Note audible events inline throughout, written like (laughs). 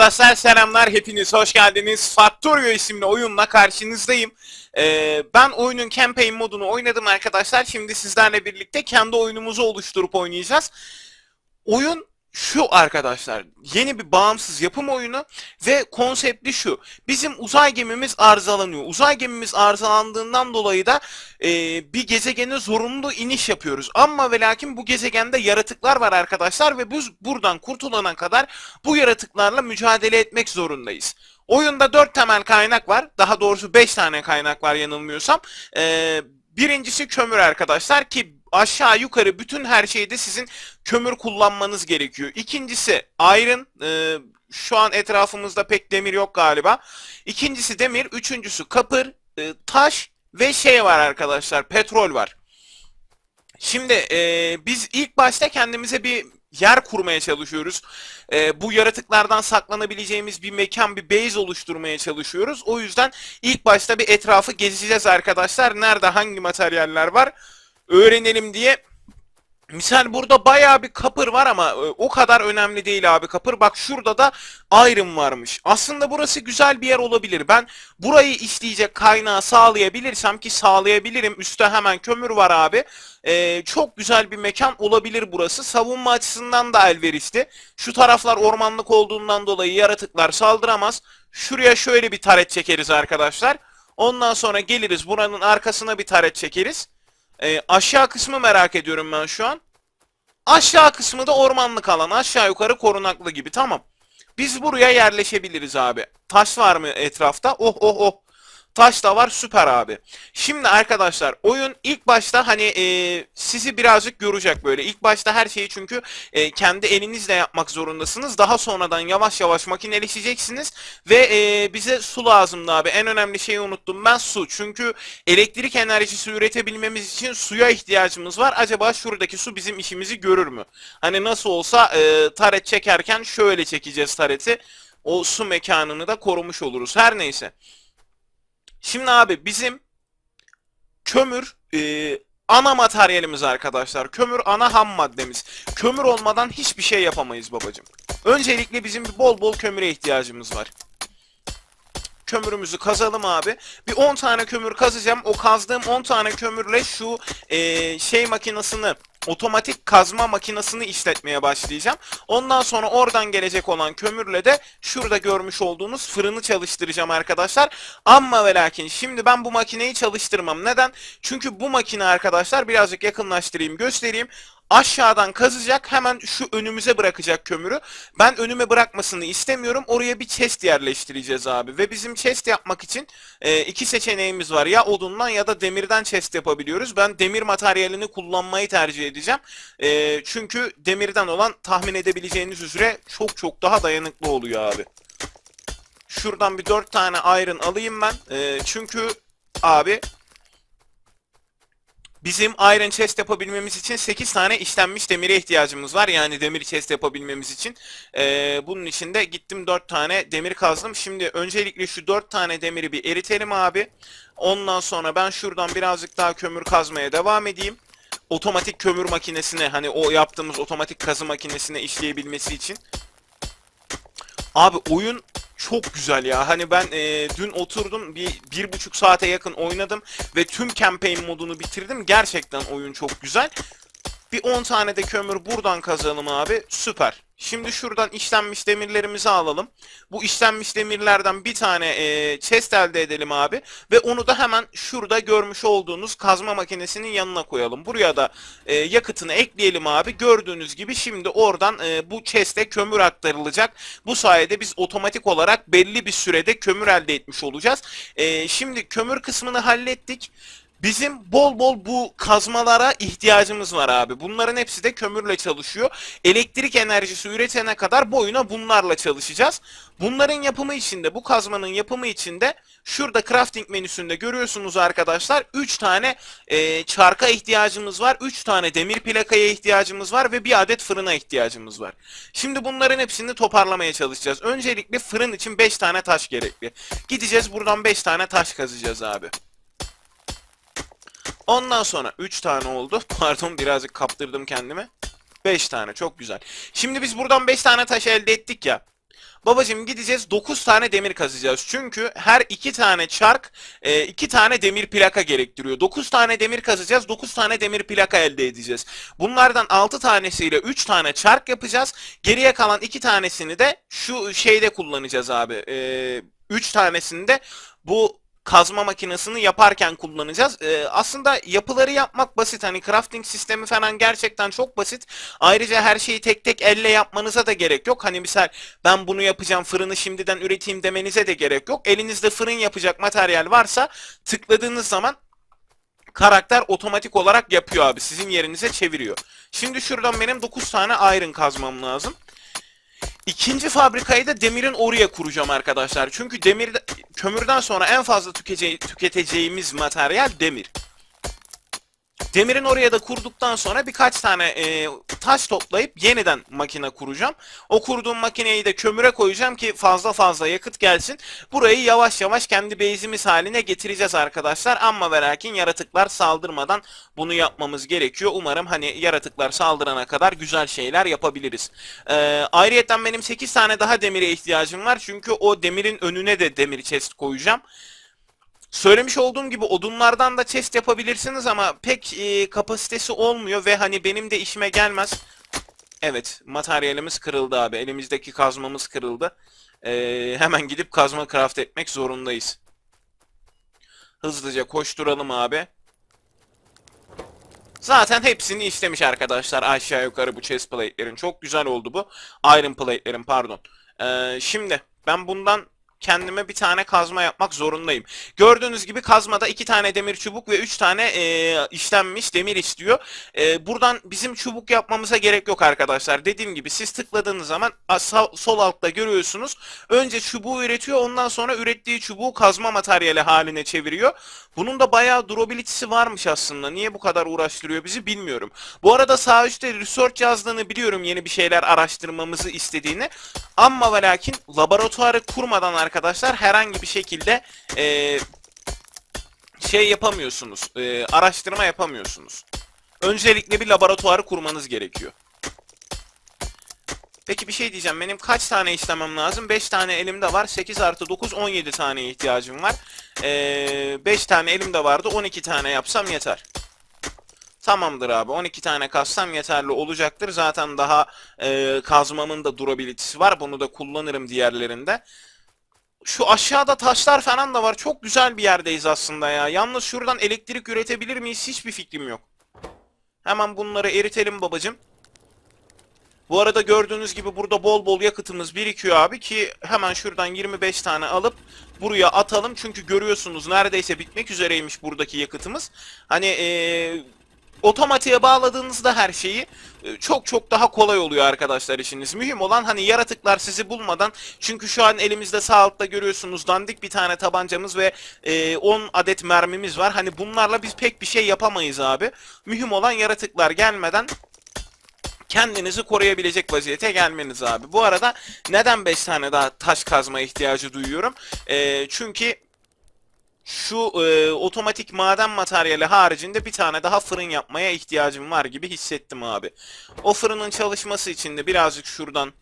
Arkadaşlar selamlar hepiniz hoş geldiniz. Factorio isimli oyunla karşınızdayım. Ee, ben oyunun campaign modunu oynadım arkadaşlar. Şimdi sizlerle birlikte kendi oyunumuzu oluşturup oynayacağız. Oyun şu arkadaşlar. Yeni bir bağımsız yapım oyunu ve konsepti şu. Bizim uzay gemimiz arızalanıyor. Uzay gemimiz arızalandığından dolayı da e, bir gezegene zorunlu iniş yapıyoruz. Ama ve lakin bu gezegende yaratıklar var arkadaşlar ve biz buradan kurtulana kadar bu yaratıklarla mücadele etmek zorundayız. Oyunda 4 temel kaynak var. Daha doğrusu 5 tane kaynak var yanılmıyorsam. Ee, birincisi kömür arkadaşlar ki aşağı yukarı bütün her şeyde sizin kömür kullanmanız gerekiyor. İkincisi iron. Ee, şu an etrafımızda pek demir yok galiba. İkincisi demir. Üçüncüsü kapır, e, taş ve şey var arkadaşlar. Petrol var. Şimdi e, biz ilk başta kendimize bir yer kurmaya çalışıyoruz. E, bu yaratıklardan saklanabileceğimiz bir mekan, bir base oluşturmaya çalışıyoruz. O yüzden ilk başta bir etrafı gezeceğiz arkadaşlar. Nerede hangi materyaller var öğrenelim diye. Misal burada bayağı bir kapır var ama e, o kadar önemli değil abi kapır. Bak şurada da iron varmış. Aslında burası güzel bir yer olabilir. Ben burayı işleyecek kaynağı sağlayabilirsem ki sağlayabilirim. Üstte hemen kömür var abi. Ee, çok güzel bir mekan olabilir burası. Savunma açısından da elverişli. Şu taraflar ormanlık olduğundan dolayı yaratıklar saldıramaz. Şuraya şöyle bir taret çekeriz arkadaşlar. Ondan sonra geliriz buranın arkasına bir taret çekeriz. Ee, aşağı kısmı merak ediyorum ben şu an. Aşağı kısmı da ormanlık alan. Aşağı yukarı korunaklı gibi. Tamam. Biz buraya yerleşebiliriz abi. Taş var mı etrafta? Oh oh oh. Taş da var süper abi. Şimdi arkadaşlar oyun ilk başta hani e, sizi birazcık görecek böyle. İlk başta her şeyi çünkü e, kendi elinizle yapmak zorundasınız. Daha sonradan yavaş yavaş makineleşeceksiniz. Ve e, bize su lazımdı abi. En önemli şeyi unuttum ben su. Çünkü elektrik enerjisi üretebilmemiz için suya ihtiyacımız var. Acaba şuradaki su bizim işimizi görür mü? Hani nasıl olsa e, taret çekerken şöyle çekeceğiz tareti. O su mekanını da korumuş oluruz. Her neyse. Şimdi abi bizim kömür e, ana materyalimiz arkadaşlar. Kömür ana ham maddemiz. Kömür olmadan hiçbir şey yapamayız babacım. Öncelikle bizim bol bol kömüre ihtiyacımız var. Kömürümüzü kazalım abi. Bir 10 tane kömür kazacağım. O kazdığım 10 tane kömürle şu e, şey makinesini otomatik kazma makinesini işletmeye başlayacağım. Ondan sonra oradan gelecek olan kömürle de şurada görmüş olduğunuz fırını çalıştıracağım arkadaşlar. Ama ve lakin şimdi ben bu makineyi çalıştırmam. Neden? Çünkü bu makine arkadaşlar birazcık yakınlaştırayım göstereyim. Aşağıdan kazacak hemen şu önümüze bırakacak kömürü. Ben önüme bırakmasını istemiyorum. Oraya bir chest yerleştireceğiz abi. Ve bizim chest yapmak için e, iki seçeneğimiz var. Ya odundan ya da demirden chest yapabiliyoruz. Ben demir materyalini kullanmayı tercih edeceğim. E, çünkü demirden olan tahmin edebileceğiniz üzere çok çok daha dayanıklı oluyor abi. Şuradan bir 4 tane iron alayım ben. E, çünkü abi Bizim Iron Chest yapabilmemiz için 8 tane işlenmiş demire ihtiyacımız var. Yani demir chest yapabilmemiz için. Ee, bunun için de gittim 4 tane demir kazdım. Şimdi öncelikle şu 4 tane demiri bir eritelim abi. Ondan sonra ben şuradan birazcık daha kömür kazmaya devam edeyim. Otomatik kömür makinesine hani o yaptığımız otomatik kazı makinesine işleyebilmesi için. Abi oyun çok güzel ya. Hani ben e, dün oturdum bir, bir buçuk saate yakın oynadım ve tüm campaign modunu bitirdim. Gerçekten oyun çok güzel. Bir 10 tane de kömür buradan kazalım abi. Süper. Şimdi şuradan işlenmiş demirlerimizi alalım. Bu işlenmiş demirlerden bir tane e, chest elde edelim abi. Ve onu da hemen şurada görmüş olduğunuz kazma makinesinin yanına koyalım. Buraya da e, yakıtını ekleyelim abi. Gördüğünüz gibi şimdi oradan e, bu chest'e kömür aktarılacak. Bu sayede biz otomatik olarak belli bir sürede kömür elde etmiş olacağız. E, şimdi kömür kısmını hallettik. Bizim bol bol bu kazmalara ihtiyacımız var abi. Bunların hepsi de kömürle çalışıyor. Elektrik enerjisi üretene kadar boyuna bunlarla çalışacağız. Bunların yapımı için de bu kazmanın yapımı için de şurada crafting menüsünde görüyorsunuz arkadaşlar 3 tane e, çarka ihtiyacımız var. 3 tane demir plakaya ihtiyacımız var ve bir adet fırına ihtiyacımız var. Şimdi bunların hepsini toparlamaya çalışacağız. Öncelikle fırın için 5 tane taş gerekli. Gideceğiz buradan 5 tane taş kazacağız abi. Ondan sonra 3 tane oldu. (laughs) Pardon birazcık kaptırdım kendimi. 5 tane çok güzel. Şimdi biz buradan 5 tane taş elde ettik ya. Babacım gideceğiz 9 tane demir kazacağız. Çünkü her 2 tane çark 2 tane demir plaka gerektiriyor. 9 tane demir kazacağız. 9 tane demir plaka elde edeceğiz. Bunlardan 6 tanesiyle 3 tane çark yapacağız. Geriye kalan 2 tanesini de şu şeyde kullanacağız abi. 3 tanesini de bu kazma makinesini yaparken kullanacağız. Ee, aslında yapıları yapmak basit. Hani crafting sistemi falan gerçekten çok basit. Ayrıca her şeyi tek tek elle yapmanıza da gerek yok. Hani misal ben bunu yapacağım fırını şimdiden üreteyim demenize de gerek yok. Elinizde fırın yapacak materyal varsa tıkladığınız zaman karakter otomatik olarak yapıyor abi. Sizin yerinize çeviriyor. Şimdi şuradan benim 9 tane iron kazmam lazım. İkinci fabrikayı da demirin oraya kuracağım arkadaşlar. Çünkü demir kömürden sonra en fazla tüketeceğimiz materyal demir. Demirin oraya da kurduktan sonra birkaç tane e, taş toplayıp yeniden makine kuracağım. O kurduğum makineyi de kömüre koyacağım ki fazla fazla yakıt gelsin. Burayı yavaş yavaş kendi base'imiz haline getireceğiz arkadaşlar. Ama ve lakin yaratıklar saldırmadan bunu yapmamız gerekiyor. Umarım hani yaratıklar saldırana kadar güzel şeyler yapabiliriz. Ee, ayrıyeten benim 8 tane daha demire ihtiyacım var. Çünkü o demirin önüne de demir chest koyacağım. Söylemiş olduğum gibi odunlardan da chest yapabilirsiniz ama pek e, kapasitesi olmuyor ve hani benim de işime gelmez. Evet, materyalimiz kırıldı abi. Elimizdeki kazmamız kırıldı. Ee, hemen gidip kazma craft etmek zorundayız. Hızlıca koşturalım abi. Zaten hepsini istemiş arkadaşlar aşağı yukarı bu chest plate'lerin. Çok güzel oldu bu. Iron plate'lerin pardon. Ee, şimdi ben bundan kendime bir tane kazma yapmak zorundayım. Gördüğünüz gibi kazmada iki tane demir çubuk ve üç tane e, işlenmiş demir istiyor. E, buradan bizim çubuk yapmamıza gerek yok arkadaşlar. Dediğim gibi siz tıkladığınız zaman sol altta görüyorsunuz. Önce çubuğu üretiyor ondan sonra ürettiği çubuğu kazma materyali haline çeviriyor. Bunun da bayağı durability'si varmış aslında. Niye bu kadar uğraştırıyor bizi bilmiyorum. Bu arada sağ üstte research yazdığını biliyorum yeni bir şeyler araştırmamızı istediğini. Ama ve lakin laboratuvarı kurmadan arkadaşlar herhangi bir şekilde e, şey yapamıyorsunuz. e, araştırma yapamıyorsunuz. Öncelikle bir laboratuvarı kurmanız gerekiyor. Peki bir şey diyeceğim. Benim kaç tane işlemem lazım? 5 tane elimde var. 8 artı 9 17 tane ihtiyacım var. Ee, 5 tane elimde vardı. 12 tane yapsam yeter. Tamamdır abi. 12 tane kassam yeterli olacaktır. Zaten daha e, kazmamın da durability'si var. Bunu da kullanırım diğerlerinde. Şu aşağıda taşlar falan da var. Çok güzel bir yerdeyiz aslında ya. Yalnız şuradan elektrik üretebilir miyiz? Hiçbir fikrim yok. Hemen bunları eritelim babacım. Bu arada gördüğünüz gibi burada bol bol yakıtımız birikiyor abi ki hemen şuradan 25 tane alıp buraya atalım. Çünkü görüyorsunuz neredeyse bitmek üzereymiş buradaki yakıtımız. Hani eee otomatiğe bağladığınızda her şeyi e, çok çok daha kolay oluyor arkadaşlar işiniz. Mühim olan hani yaratıklar sizi bulmadan çünkü şu an elimizde sağ altta görüyorsunuz dandik bir tane tabancamız ve e, 10 adet mermimiz var. Hani bunlarla biz pek bir şey yapamayız abi. Mühim olan yaratıklar gelmeden kendinizi koruyabilecek vaziyete gelmeniz abi. Bu arada neden 5 tane daha taş kazma ihtiyacı duyuyorum? Ee, çünkü şu e, otomatik maden materyali haricinde bir tane daha fırın yapmaya ihtiyacım var gibi hissettim abi. O fırının çalışması için de birazcık şuradan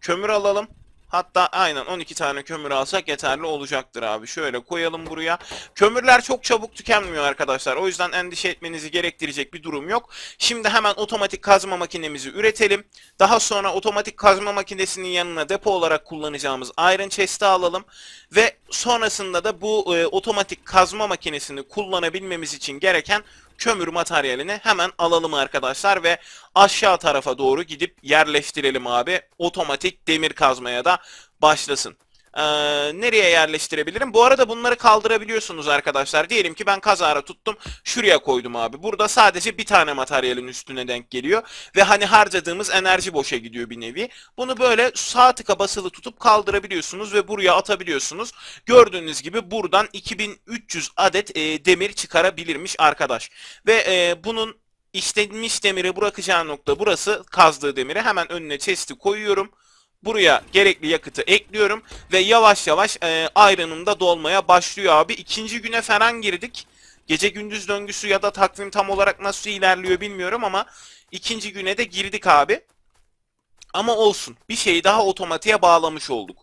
kömür alalım. Hatta aynen 12 tane kömür alsak yeterli olacaktır abi. Şöyle koyalım buraya. Kömürler çok çabuk tükenmiyor arkadaşlar. O yüzden endişe etmenizi gerektirecek bir durum yok. Şimdi hemen otomatik kazma makinemizi üretelim. Daha sonra otomatik kazma makinesinin yanına depo olarak kullanacağımız Iron Chest'i alalım. Ve sonrasında da bu e, otomatik kazma makinesini kullanabilmemiz için gereken kömür materyalini hemen alalım arkadaşlar ve aşağı tarafa doğru gidip yerleştirelim abi. Otomatik demir kazmaya da başlasın. Ee, nereye yerleştirebilirim? Bu arada bunları kaldırabiliyorsunuz arkadaşlar. Diyelim ki ben kazara tuttum. Şuraya koydum abi. Burada sadece bir tane materyalin üstüne denk geliyor. Ve hani harcadığımız enerji boşa gidiyor bir nevi. Bunu böyle sağ tıka basılı tutup kaldırabiliyorsunuz ve buraya atabiliyorsunuz. Gördüğünüz gibi buradan 2300 adet e, demir çıkarabilirmiş arkadaş. Ve e, bunun işlenmiş demiri bırakacağı nokta burası. Kazdığı demiri hemen önüne chest'i koyuyorum. Buraya gerekli yakıtı ekliyorum ve yavaş yavaş e, iron'ım da dolmaya başlıyor abi. İkinci güne falan girdik. Gece gündüz döngüsü ya da takvim tam olarak nasıl ilerliyor bilmiyorum ama ikinci güne de girdik abi. Ama olsun. Bir şeyi daha otomatiğe bağlamış olduk.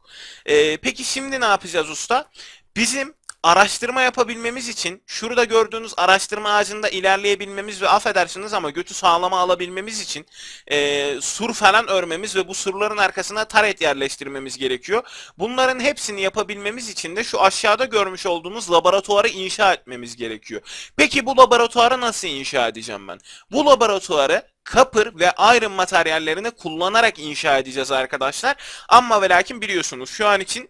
Ee, peki şimdi ne yapacağız usta? Bizim araştırma yapabilmemiz için şurada gördüğünüz araştırma ağacında ilerleyebilmemiz ve affedersiniz ama götü sağlama alabilmemiz için e, sur falan örmemiz ve bu surların arkasına taret yerleştirmemiz gerekiyor. Bunların hepsini yapabilmemiz için de şu aşağıda görmüş olduğunuz laboratuvarı inşa etmemiz gerekiyor. Peki bu laboratuvarı nasıl inşa edeceğim ben? Bu laboratuvarı Copper ve Iron materyallerini kullanarak inşa edeceğiz arkadaşlar. Ama ve lakin biliyorsunuz şu an için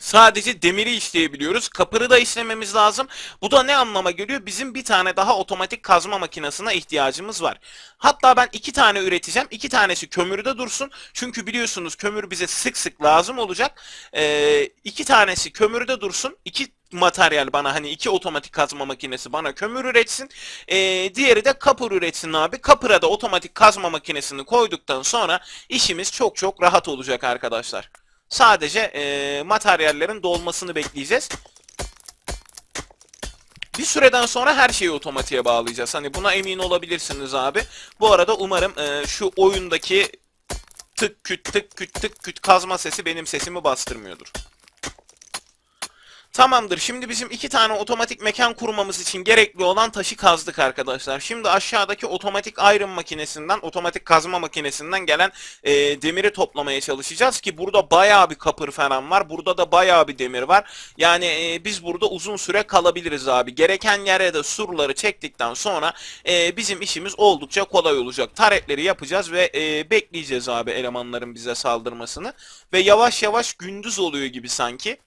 Sadece demiri işleyebiliyoruz. Kapırı da işlememiz lazım. Bu da ne anlama geliyor? Bizim bir tane daha otomatik kazma makinesine ihtiyacımız var. Hatta ben iki tane üreteceğim. İki tanesi kömürde dursun. Çünkü biliyorsunuz kömür bize sık sık lazım olacak. Ee, iki tanesi kömürde dursun. İki materyal bana hani iki otomatik kazma makinesi bana kömür üretsin. Ee, diğeri de kapır üretsin abi. Kapıra da otomatik kazma makinesini koyduktan sonra işimiz çok çok rahat olacak arkadaşlar. Sadece e, materyallerin dolmasını bekleyeceğiz. Bir süreden sonra her şeyi otomatiğe bağlayacağız. Hani buna emin olabilirsiniz abi. Bu arada umarım e, şu oyundaki tık küt tık küt tık küt kazma sesi benim sesimi bastırmıyordur. Tamamdır. Şimdi bizim iki tane otomatik mekan kurmamız için gerekli olan taşı kazdık arkadaşlar. Şimdi aşağıdaki otomatik iron makinesinden, otomatik kazma makinesinden gelen e, demiri toplamaya çalışacağız ki burada bayağı bir kapır falan var. Burada da bayağı bir demir var. Yani e, biz burada uzun süre kalabiliriz abi. Gereken yere de surları çektikten sonra e, bizim işimiz oldukça kolay olacak. Taretleri yapacağız ve e, bekleyeceğiz abi elemanların bize saldırmasını. Ve yavaş yavaş gündüz oluyor gibi sanki.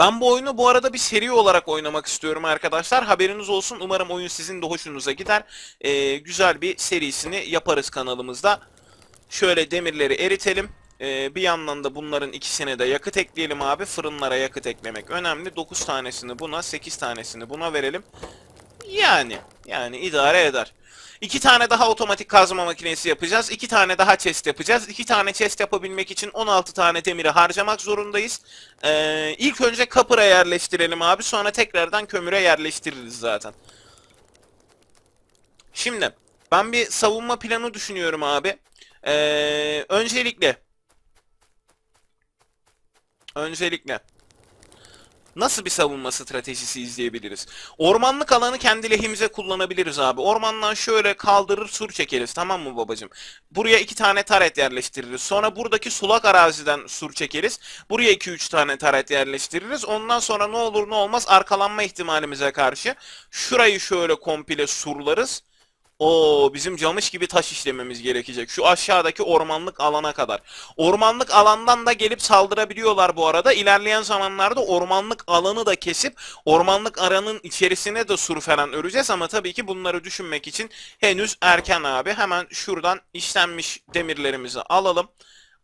Ben bu oyunu bu arada bir seri olarak oynamak istiyorum arkadaşlar. Haberiniz olsun. Umarım oyun sizin de hoşunuza gider. Ee, güzel bir serisini yaparız kanalımızda. Şöyle demirleri eritelim. Ee, bir yandan da bunların ikisine de yakıt ekleyelim abi. Fırınlara yakıt eklemek önemli. 9 tanesini buna, 8 tanesini buna verelim. Yani, yani idare eder. İki tane daha otomatik kazma makinesi yapacağız. İki tane daha chest yapacağız. İki tane chest yapabilmek için 16 tane demiri harcamak zorundayız. Ee, ilk önce kapıra yerleştirelim abi. Sonra tekrardan kömüre yerleştiririz zaten. Şimdi ben bir savunma planı düşünüyorum abi. Ee, öncelikle Öncelikle Nasıl bir savunma stratejisi izleyebiliriz? Ormanlık alanı kendi lehimize kullanabiliriz abi. Ormandan şöyle kaldırır sur çekeriz tamam mı babacım? Buraya iki tane taret yerleştiririz. Sonra buradaki sulak araziden sur çekeriz. Buraya iki üç tane taret yerleştiririz. Ondan sonra ne olur ne olmaz arkalanma ihtimalimize karşı şurayı şöyle komple surlarız. O bizim camış gibi taş işlememiz gerekecek. Şu aşağıdaki ormanlık alana kadar. Ormanlık alandan da gelip saldırabiliyorlar bu arada. İlerleyen zamanlarda ormanlık alanı da kesip ormanlık aranın içerisine de sur falan öreceğiz ama tabii ki bunları düşünmek için henüz erken abi. Hemen şuradan işlenmiş demirlerimizi alalım.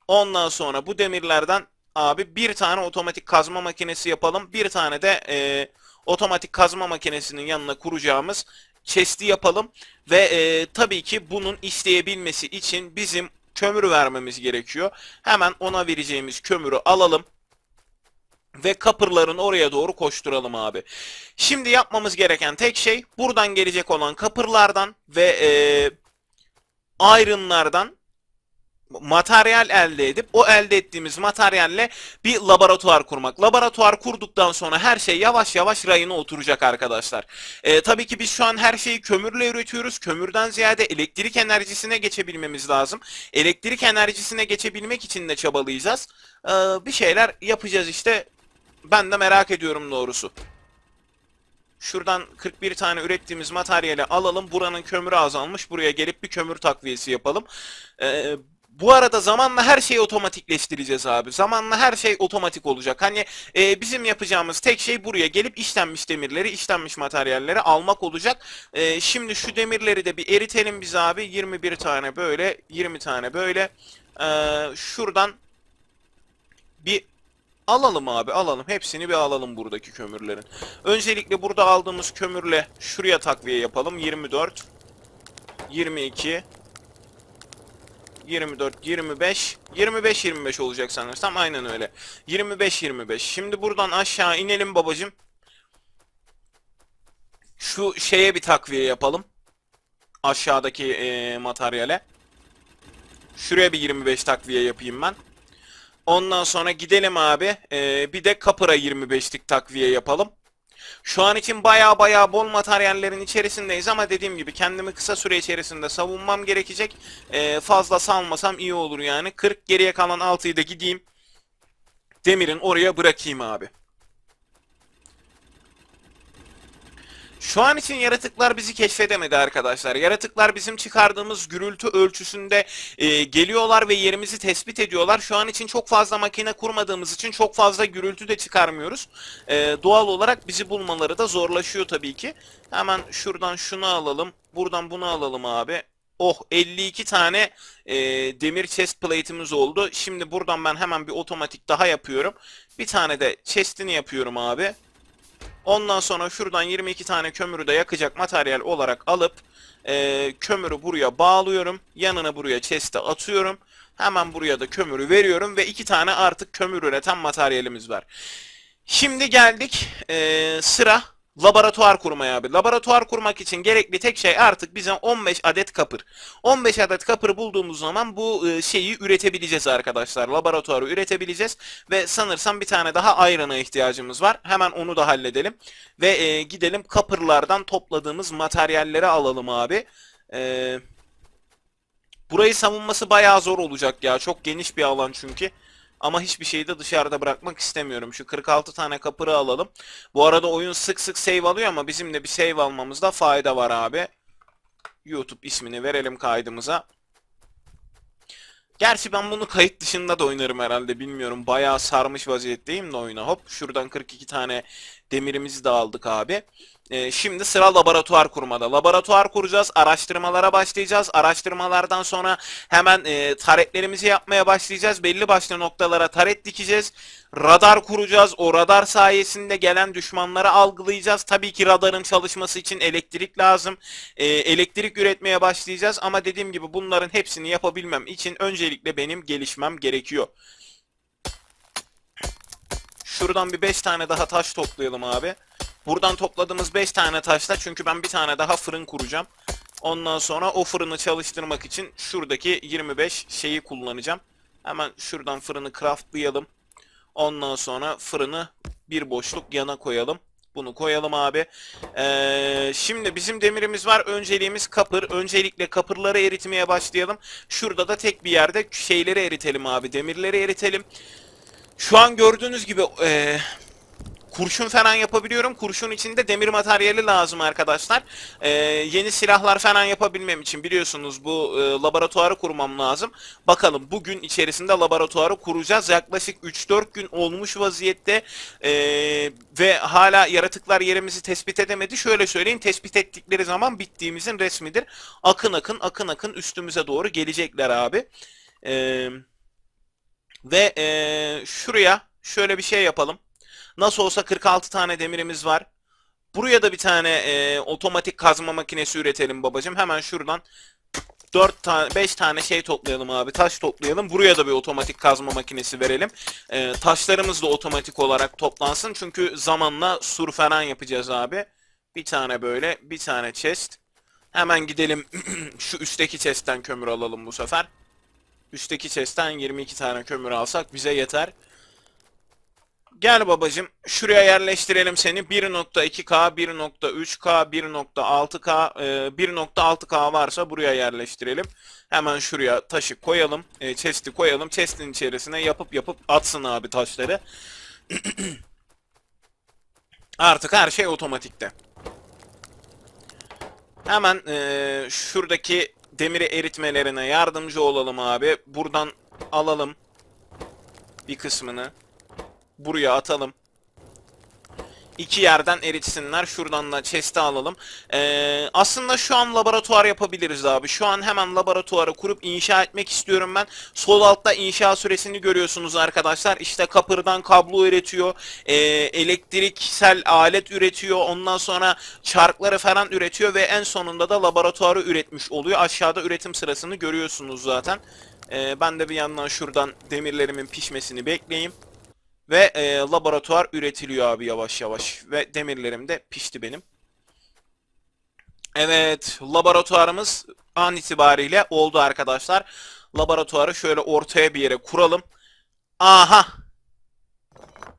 Ondan sonra bu demirlerden abi bir tane otomatik kazma makinesi yapalım. Bir tane de e, otomatik kazma makinesinin yanına kuracağımız chest'i yapalım ve e, tabii ki bunun isteyebilmesi için bizim kömür vermemiz gerekiyor. Hemen ona vereceğimiz kömürü alalım ve kapırların oraya doğru koşturalım abi. Şimdi yapmamız gereken tek şey buradan gelecek olan kapırlardan ve e, iron'lardan materyal elde edip o elde ettiğimiz materyalle bir laboratuvar kurmak. Laboratuvar kurduktan sonra her şey yavaş yavaş rayına oturacak arkadaşlar. Ee, tabii ki biz şu an her şeyi kömürle üretiyoruz. Kömürden ziyade elektrik enerjisine geçebilmemiz lazım. Elektrik enerjisine geçebilmek için de çabalayacağız. Ee, bir şeyler yapacağız işte. Ben de merak ediyorum doğrusu. Şuradan 41 tane ürettiğimiz materyali alalım. Buranın kömürü azalmış. Buraya gelip bir kömür takviyesi yapalım. Ee, bu arada zamanla her şeyi otomatikleştireceğiz abi. Zamanla her şey otomatik olacak. Hani e, bizim yapacağımız tek şey buraya gelip işlenmiş demirleri, işlenmiş materyalleri almak olacak. E, şimdi şu demirleri de bir eritelim biz abi. 21 tane böyle, 20 tane böyle. E, şuradan bir alalım abi alalım. Hepsini bir alalım buradaki kömürlerin. Öncelikle burada aldığımız kömürle şuraya takviye yapalım. 24 22 24, 25, 25, 25 olacak sanırsam. Aynen öyle. 25, 25. Şimdi buradan aşağı inelim babacım. Şu şeye bir takviye yapalım. Aşağıdaki e, materyale. Şuraya bir 25 takviye yapayım ben. Ondan sonra gidelim abi. Ee, bir de kapıra 25'lik takviye yapalım. Şu an için baya baya bol materyallerin içerisindeyiz ama dediğim gibi kendimi kısa süre içerisinde savunmam gerekecek. Ee, fazla salmasam iyi olur yani. 40 geriye kalan 6'yı da gideyim. Demir'in oraya bırakayım abi. Şu an için yaratıklar bizi keşfedemedi arkadaşlar. Yaratıklar bizim çıkardığımız gürültü ölçüsünde e, geliyorlar ve yerimizi tespit ediyorlar. Şu an için çok fazla makine kurmadığımız için çok fazla gürültü de çıkarmıyoruz. E, doğal olarak bizi bulmaları da zorlaşıyor tabii ki. Hemen şuradan şunu alalım. Buradan bunu alalım abi. Oh 52 tane e, demir chest plate'imiz oldu. Şimdi buradan ben hemen bir otomatik daha yapıyorum. Bir tane de chest'ini yapıyorum abi. Ondan sonra şuradan 22 tane kömürü de yakacak materyal olarak alıp e, kömürü buraya bağlıyorum. Yanına buraya chest'e atıyorum. Hemen buraya da kömürü veriyorum ve iki tane artık kömür üreten materyalimiz var. Şimdi geldik e, sıra laboratuvar kurmaya abi. Laboratuvar kurmak için gerekli tek şey artık bize 15 adet kapır. 15 adet kapır bulduğumuz zaman bu e, şeyi üretebileceğiz arkadaşlar. Laboratuvarı üretebileceğiz ve sanırsam bir tane daha ayrana ihtiyacımız var. Hemen onu da halledelim ve e, gidelim kapırlardan topladığımız materyalleri alalım abi. E, burayı savunması bayağı zor olacak ya. Çok geniş bir alan çünkü. Ama hiçbir şeyi de dışarıda bırakmak istemiyorum. Şu 46 tane kapırı alalım. Bu arada oyun sık sık save alıyor ama bizim de bir save almamızda fayda var abi. YouTube ismini verelim kaydımıza. Gerçi ben bunu kayıt dışında da oynarım herhalde bilmiyorum. Bayağı sarmış vaziyetteyim de oyuna. Hop şuradan 42 tane demirimizi de aldık abi. Ee, şimdi sıra laboratuvar kurmada. Laboratuvar kuracağız, araştırmalara başlayacağız. Araştırmalardan sonra hemen e, taretlerimizi yapmaya başlayacağız. Belli başlı noktalara taret dikeceğiz. Radar kuracağız. O radar sayesinde gelen düşmanları algılayacağız. Tabii ki radarın çalışması için elektrik lazım. Ee, elektrik üretmeye başlayacağız ama dediğim gibi bunların hepsini yapabilmem için öncelikle benim gelişmem gerekiyor. Şuradan bir 5 tane daha taş toplayalım abi. Buradan topladığımız 5 tane taşla çünkü ben bir tane daha fırın kuracağım. Ondan sonra o fırını çalıştırmak için şuradaki 25 şeyi kullanacağım. Hemen şuradan fırını craftlayalım. Ondan sonra fırını bir boşluk yana koyalım. Bunu koyalım abi. Ee, şimdi bizim demirimiz var. Önceliğimiz kapır. Öncelikle kapırları eritmeye başlayalım. Şurada da tek bir yerde şeyleri eritelim abi. Demirleri eritelim. Şu an gördüğünüz gibi e, kurşun falan yapabiliyorum. Kurşun içinde demir materyali lazım arkadaşlar. E, yeni silahlar falan yapabilmem için biliyorsunuz bu e, laboratuvarı kurmam lazım. Bakalım bugün içerisinde laboratuvarı kuracağız. Yaklaşık 3-4 gün olmuş vaziyette e, ve hala yaratıklar yerimizi tespit edemedi. Şöyle söyleyeyim tespit ettikleri zaman bittiğimizin resmidir. Akın akın akın akın üstümüze doğru gelecekler abi. Eee... Ve eee, şuraya şöyle bir şey yapalım. Nasıl olsa 46 tane demirimiz var. Buraya da bir tane eee, otomatik kazma makinesi üretelim babacım. Hemen şuradan 4 tane 5 tane şey toplayalım abi. Taş toplayalım. Buraya da bir otomatik kazma makinesi verelim. Eee, taşlarımız da otomatik olarak toplansın. Çünkü zamanla sur falan yapacağız abi. Bir tane böyle, bir tane chest. Hemen gidelim (clears throat) şu üstteki chest'ten kömür alalım bu sefer. Üstteki chest'ten 22 tane kömür alsak bize yeter. Gel babacım şuraya yerleştirelim seni 1.2K, 1.3K, 1.6K, e, 1.6K varsa buraya yerleştirelim. Hemen şuraya taşı koyalım, e, chest'i koyalım. Chest'in içerisine yapıp yapıp atsın abi taşları. (clears throat) Artık her şey otomatikte. Hemen e, şuradaki demiri eritmelerine yardımcı olalım abi. Buradan alalım bir kısmını. Buraya atalım. İki yerden eritsinler. Şuradan da chest'i alalım. Ee, aslında şu an laboratuvar yapabiliriz abi. Şu an hemen laboratuvarı kurup inşa etmek istiyorum ben. Sol altta inşa süresini görüyorsunuz arkadaşlar. İşte kapırdan kablo üretiyor. Ee, elektriksel alet üretiyor. Ondan sonra çarkları falan üretiyor ve en sonunda da laboratuvarı üretmiş oluyor. Aşağıda üretim sırasını görüyorsunuz zaten. Ee, ben de bir yandan şuradan demirlerimin pişmesini bekleyeyim. Ve e, laboratuvar üretiliyor abi yavaş yavaş. Ve demirlerim de pişti benim. Evet, laboratuvarımız an itibariyle oldu arkadaşlar. laboratuvarı şöyle ortaya bir yere kuralım. Aha.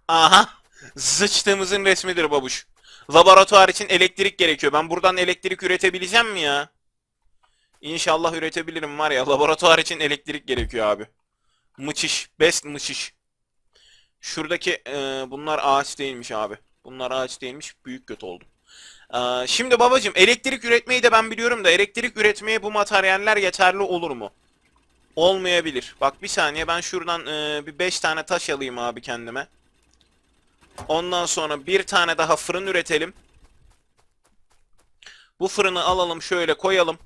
Aha. Sıçtığımızın resmidir babuş. Laboratuvar için elektrik gerekiyor. Ben buradan elektrik üretebileceğim mi ya? İnşallah üretebilirim var ya. Laboratuvar için elektrik gerekiyor abi. Mıçış. Best mıçış. Şuradaki e, bunlar ağaç değilmiş abi. Bunlar ağaç değilmiş. Büyük kötü oldum. E, şimdi babacım elektrik üretmeyi de ben biliyorum da elektrik üretmeye bu materyaller yeterli olur mu? Olmayabilir. Bak bir saniye ben şuradan e, bir 5 tane taş alayım abi kendime. Ondan sonra bir tane daha fırın üretelim. Bu fırını alalım şöyle koyalım.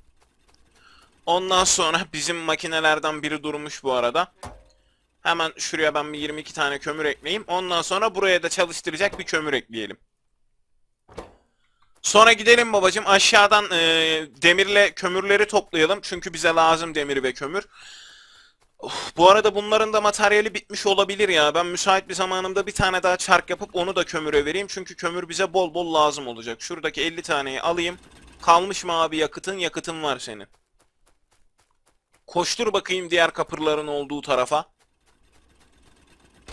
Ondan sonra (laughs) bizim makinelerden biri durmuş bu arada. Hemen şuraya ben bir 22 tane kömür ekleyeyim. Ondan sonra buraya da çalıştıracak bir kömür ekleyelim. Sonra gidelim babacım aşağıdan e, demirle kömürleri toplayalım. Çünkü bize lazım demir ve kömür. Of, bu arada bunların da materyali bitmiş olabilir ya. Ben müsait bir zamanımda bir tane daha çark yapıp onu da kömüre vereyim. Çünkü kömür bize bol bol lazım olacak. Şuradaki 50 taneyi alayım. Kalmış mı abi yakıtın? Yakıtın var senin. Koştur bakayım diğer kapırların olduğu tarafa.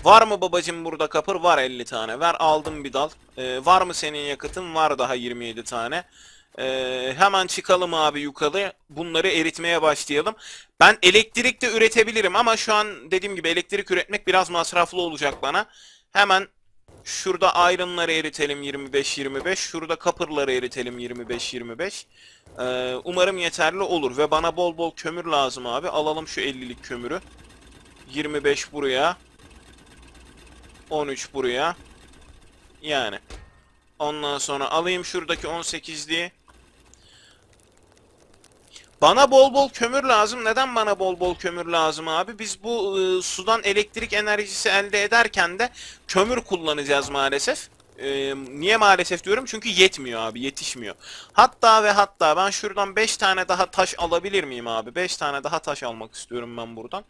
Var mı babacım burada kapır? Var 50 tane. Ver aldım bir dal. Ee, var mı senin yakıtın? Var daha 27 tane. Ee, hemen çıkalım abi yukarı. Bunları eritmeye başlayalım. Ben elektrik de üretebilirim ama şu an dediğim gibi elektrik üretmek biraz masraflı olacak bana. Hemen şurada iron'ları eritelim 25-25. Şurada kapırları eritelim 25-25. Ee, umarım yeterli olur ve bana bol bol kömür lazım abi. Alalım şu 50'lik kömürü. 25 buraya. 13 buraya. Yani. Ondan sonra alayım şuradaki 18'liği. Bana bol bol kömür lazım. Neden bana bol bol kömür lazım abi? Biz bu e, sudan elektrik enerjisi elde ederken de kömür kullanacağız maalesef. E, niye maalesef diyorum? Çünkü yetmiyor abi, yetişmiyor. Hatta ve hatta ben şuradan 5 tane daha taş alabilir miyim abi? 5 tane daha taş almak istiyorum ben buradan.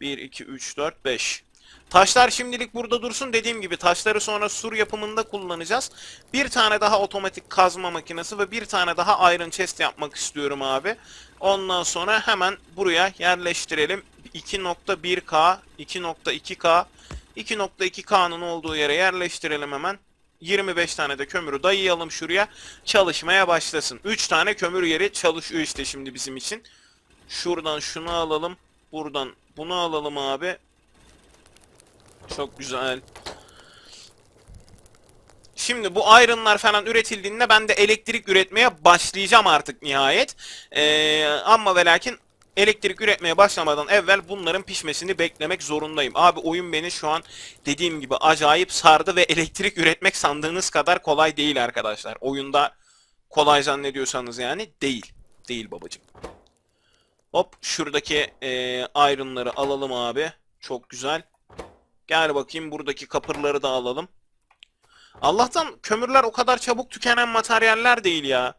1, 2, 3, 4, 5. Taşlar şimdilik burada dursun. Dediğim gibi taşları sonra sur yapımında kullanacağız. Bir tane daha otomatik kazma makinesi ve bir tane daha iron chest yapmak istiyorum abi. Ondan sonra hemen buraya yerleştirelim. 2.1K, 2.2K, 2.2K'nın olduğu yere yerleştirelim hemen. 25 tane de kömürü dayayalım şuraya. Çalışmaya başlasın. 3 tane kömür yeri çalışıyor işte şimdi bizim için. Şuradan şunu alalım. Buradan bunu alalım abi. Çok güzel. Şimdi bu iron'lar falan üretildiğinde ben de elektrik üretmeye başlayacağım artık nihayet. Ee, ama ve lakin elektrik üretmeye başlamadan evvel bunların pişmesini beklemek zorundayım. Abi oyun beni şu an dediğim gibi acayip sardı ve elektrik üretmek sandığınız kadar kolay değil arkadaşlar. Oyunda kolay zannediyorsanız yani değil. Değil babacım. Hop şuradaki e, iron'ları alalım abi. Çok güzel. Gel bakayım buradaki kapırları da alalım. Allah'tan kömürler o kadar çabuk tükenen materyaller değil ya.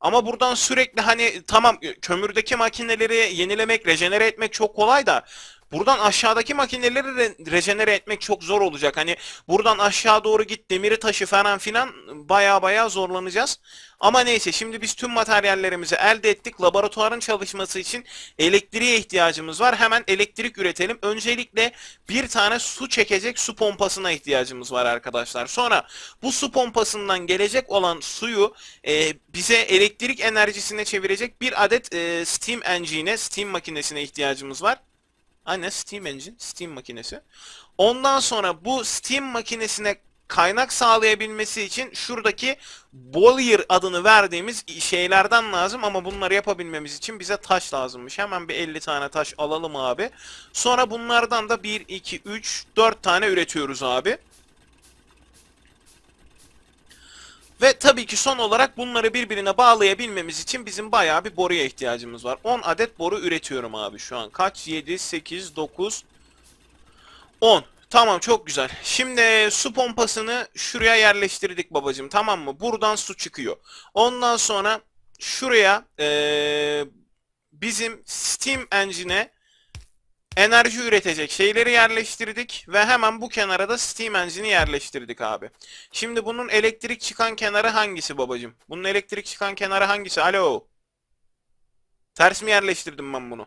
Ama buradan sürekli hani tamam kömürdeki makineleri yenilemek, rejenere etmek çok kolay da buradan aşağıdaki makineleri re- rejenere etmek çok zor olacak. Hani buradan aşağı doğru git demiri taşı falan filan baya baya zorlanacağız. Ama neyse şimdi biz tüm materyallerimizi elde ettik. Laboratuvarın çalışması için elektriğe ihtiyacımız var. Hemen elektrik üretelim. Öncelikle bir tane su çekecek su pompasına ihtiyacımız var arkadaşlar. Sonra bu su pompasından gelecek olan suyu e, bize elektrik enerjisine çevirecek bir adet e, steam engine'e, steam makinesine ihtiyacımız var. Aynen Steam Engine, Steam makinesi. Ondan sonra bu Steam makinesine kaynak sağlayabilmesi için şuradaki boiler adını verdiğimiz şeylerden lazım ama bunları yapabilmemiz için bize taş lazımmış. Hemen bir 50 tane taş alalım abi. Sonra bunlardan da 1, 2, 3, 4 tane üretiyoruz abi. Ve tabii ki son olarak bunları birbirine bağlayabilmemiz için bizim bayağı bir boruya ihtiyacımız var. 10 adet boru üretiyorum abi şu an. Kaç? 7, 8, 9, 10. Tamam çok güzel. Şimdi su pompasını şuraya yerleştirdik babacığım tamam mı? Buradan su çıkıyor. Ondan sonra şuraya eee, bizim Steam Engine'e enerji üretecek şeyleri yerleştirdik ve hemen bu kenara da Steam Engine'i yerleştirdik abi. Şimdi bunun elektrik çıkan kenarı hangisi babacığım? Bunun elektrik çıkan kenarı hangisi? Alo. Ters mi yerleştirdim ben bunu?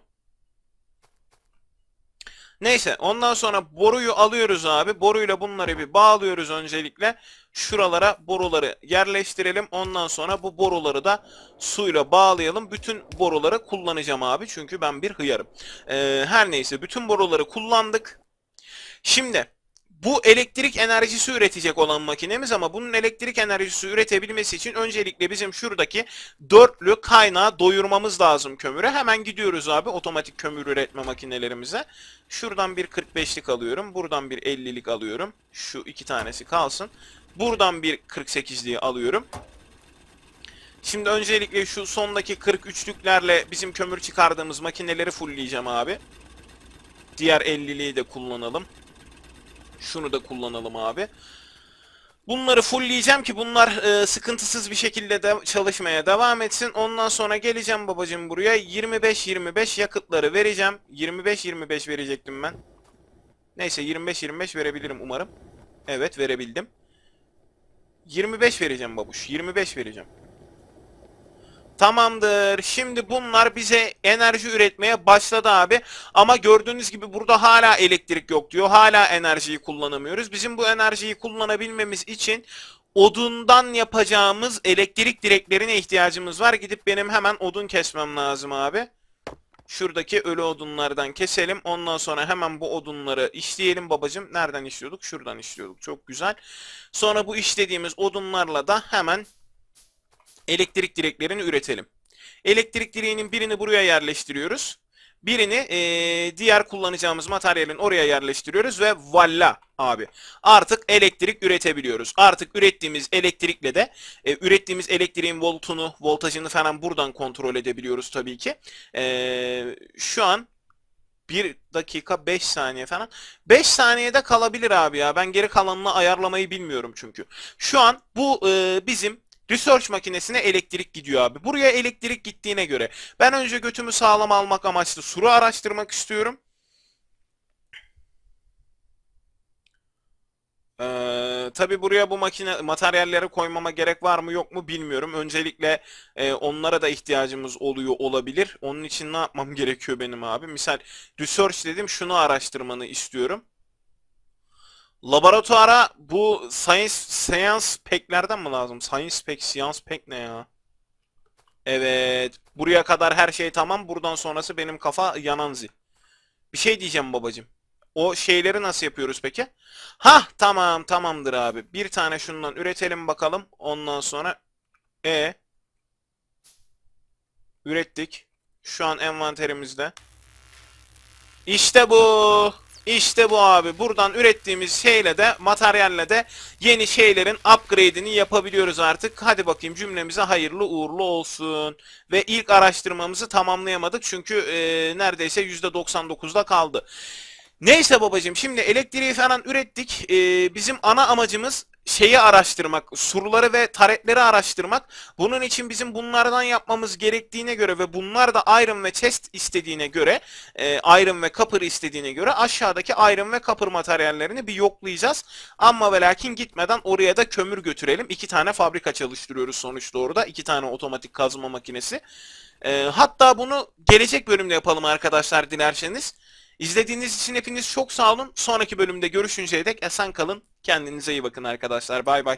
Neyse ondan sonra boruyu alıyoruz abi. Boruyla bunları bir bağlıyoruz öncelikle. Şuralara boruları yerleştirelim. Ondan sonra bu boruları da suyla bağlayalım. Bütün boruları kullanacağım abi. Çünkü ben bir hıyarım. Ee, her neyse bütün boruları kullandık. Şimdi bu elektrik enerjisi üretecek olan makinemiz ama bunun elektrik enerjisi üretebilmesi için öncelikle bizim şuradaki dörtlü kaynağı doyurmamız lazım kömüre. Hemen gidiyoruz abi otomatik kömür üretme makinelerimize. Şuradan bir 45'lik alıyorum. Buradan bir 50'lik alıyorum. Şu iki tanesi kalsın. Buradan bir 48'liği alıyorum. Şimdi öncelikle şu sondaki 43'lüklerle bizim kömür çıkardığımız makineleri fullleyeceğim abi. Diğer 50'liği de kullanalım. Şunu da kullanalım abi. Bunları fullleyeceğim ki bunlar e, sıkıntısız bir şekilde de çalışmaya devam etsin. Ondan sonra geleceğim babacım buraya. 25-25 yakıtları vereceğim. 25-25 verecektim ben. Neyse 25-25 verebilirim umarım. Evet verebildim. 25 vereceğim babuş. 25 vereceğim. Tamamdır. Şimdi bunlar bize enerji üretmeye başladı abi. Ama gördüğünüz gibi burada hala elektrik yok diyor. Hala enerjiyi kullanamıyoruz. Bizim bu enerjiyi kullanabilmemiz için odundan yapacağımız elektrik direklerine ihtiyacımız var. Gidip benim hemen odun kesmem lazım abi. Şuradaki ölü odunlardan keselim. Ondan sonra hemen bu odunları işleyelim babacım. Nereden işliyorduk? Şuradan işliyorduk. Çok güzel. Sonra bu işlediğimiz odunlarla da hemen elektrik direklerini üretelim. Elektrik direğinin birini buraya yerleştiriyoruz. Birini eee, diğer kullanacağımız materyalin oraya yerleştiriyoruz ve valla abi. Artık elektrik üretebiliyoruz. Artık ürettiğimiz elektrikle de e, ürettiğimiz elektriğin voltunu, voltajını falan buradan kontrol edebiliyoruz tabii ki. Eee, şu an 1 dakika 5 saniye falan. 5 saniyede kalabilir abi ya. Ben geri kalanını ayarlamayı bilmiyorum çünkü. Şu an bu e, bizim research makinesine elektrik gidiyor abi. Buraya elektrik gittiğine göre ben önce götümü sağlam almak amaçlı suru araştırmak istiyorum. Ee, tabii buraya bu makine materyalleri koymama gerek var mı yok mu bilmiyorum. Öncelikle e, onlara da ihtiyacımız oluyor olabilir. Onun için ne yapmam (laughs) gerekiyor benim abi? Misal research dedim şunu araştırmanı istiyorum. Laboratuvara bu science science pack'lerden mi lazım? Science pack, science pack ne ya? Evet. Buraya kadar her şey tamam. Buradan sonrası benim kafa yananzi. Bir şey diyeceğim babacım. O şeyleri nasıl yapıyoruz peki? Hah tamam tamamdır abi. Bir tane şundan üretelim bakalım. Ondan sonra e ürettik. Şu an envanterimizde. İşte bu. İşte bu abi. Buradan ürettiğimiz şeyle de materyalle de yeni şeylerin upgrade'ini yapabiliyoruz artık. Hadi bakayım cümlemize hayırlı uğurlu olsun. Ve ilk araştırmamızı tamamlayamadık çünkü e, neredeyse %99'da kaldı. Neyse babacığım şimdi elektriği falan ürettik. Ee, bizim ana amacımız şeyi araştırmak, surları ve taretleri araştırmak. Bunun için bizim bunlardan yapmamız gerektiğine göre ve bunlar da iron ve chest istediğine göre, e, iron ve copper istediğine göre aşağıdaki iron ve copper materyallerini bir yoklayacağız. Ama ve lakin gitmeden oraya da kömür götürelim. İki tane fabrika çalıştırıyoruz sonuçta orada. İki tane otomatik kazma makinesi. Ee, hatta bunu gelecek bölümde yapalım arkadaşlar dilerseniz. İzlediğiniz için hepiniz çok sağ olun. Sonraki bölümde görüşünceye dek esen kalın. Kendinize iyi bakın arkadaşlar. Bay bay.